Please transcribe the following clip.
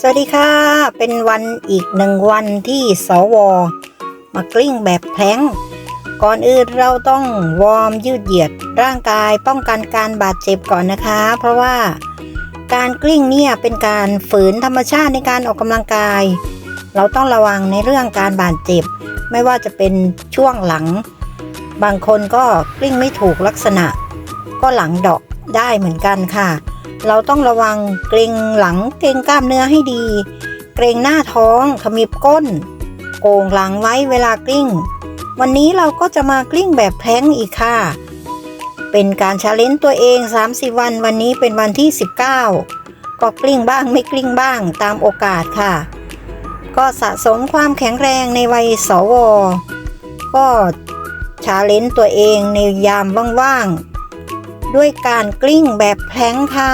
สวัสดีค่ะ เป็นวันอีกหนึ่งวันที่สว มากลิ้งแบบแพลงก่อนอื่นเราต้องวอร์มยืดเหยียดร่างกายป้องกันการบาดเจ็บก่อนนะคะ เพราะว่าการกลิ้งเนี่ยเป็นการฝืนธรรมชาติในการออกกำลังกาย เราต้องระวังในเรื่องการบาดเจ็บ ไม่ว่าจะเป็นช่วงหลัง บางคนก็กลิ้งไม่ถูกลักษณะ ก็หลังดอกได้เหมือนกันค่ะ เราต้องระวังเกรงหลังเกรงกล้ามเนื้อให้ดี เกรงหน้าท้องขมิบก้น โก่งหลังไว้เวลากลิ้ง วันนี้เราก็จะมากลิ้งแบบแพลงอีกค่ะ เป็นการชาเลนจ์ตัวเอง 30 วัน วันนี้เป็นวันที่ 19 ก็กลิ้งบ้างไม่กลิ้งบ้างตามโอกาสค่ะ ก็สะสมความแข็งแรงในวัยสว ก็ชาเลนจ์ตัวเองในยามว่างๆ ด้วยการกลิ้งแบบแพลงค่ะ